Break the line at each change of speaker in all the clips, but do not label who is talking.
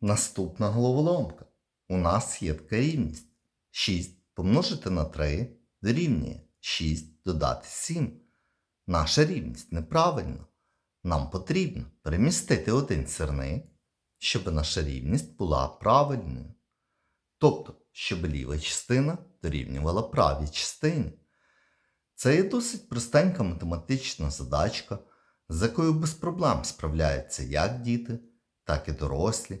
Наступна головоломка. У нас є така рівність. 6 помножити на 3 дорівнює 6 додати 7. Наша рівність неправильна. Нам потрібно перемістити один сірник, щоб наша рівність була правильною. Тобто, щоб ліва частина дорівнювала правій частині. Це є досить простенька математична задачка, з якою без проблем справляються як діти, так і дорослі.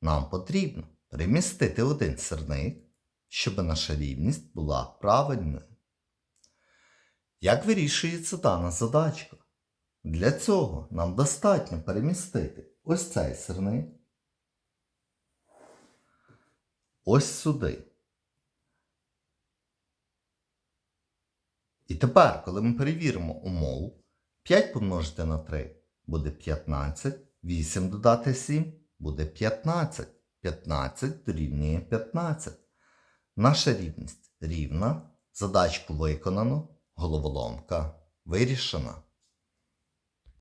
Нам потрібно перемістити один сирник, щоб наша рівність була правильною. Як вирішується дана задачка? Для цього нам достатньо перемістити ось цей сирник ось сюди. І тепер, коли ми перевіримо умову, 5 помножити на 3 буде 15, 8 додати 7 буде 15. 15 дорівнює 15. Наша рівність рівна. Задачку виконано, головоломка вирішена.